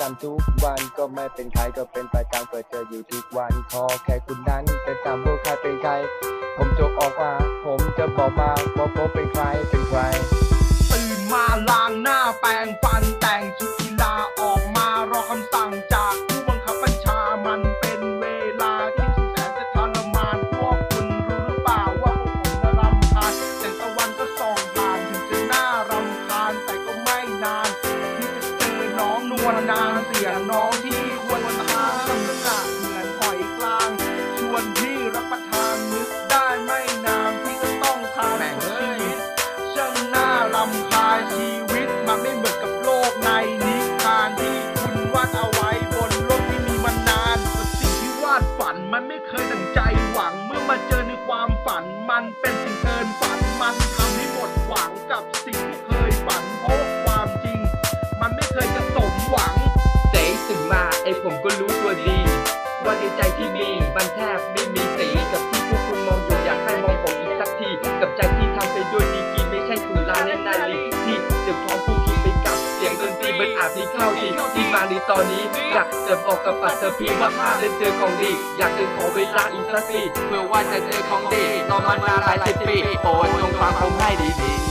จำทุกวันก็ไม่เป็นใครก็เป็นประจำเปิดเจออยู่ทุกวันขอแค่คุณนั้นจะจำว่าใครเป็นใคร ผมจะออกมาผมจะบอกมาว่าผมเป็นใครเป็นใครตื่นมาล้างหน้าแปรงฟันแต่งชุด เป็นสิ่งเกินฝันมันทำให้หมดหวังกับสิ่งที่เคยฝันเพราะความจริง มันไม่เคยจะสมหวังเจ๊ตื่นมาไอผมก็รู้ตัวดีว่าในใจที่มีมันแทบไม่มีสีกับที่ เท่าที่ที่มาในตอนนี้อยากจะบอกกับปัตเตอร์พี่ว่าพลาดเล่นเจอของดี อยากจะขอเวลาอีกสักปีเพื่อว่าจะเจอของดีตอนมันมาหลายสิบปีโปรดจงฟังผมให้ดีๆ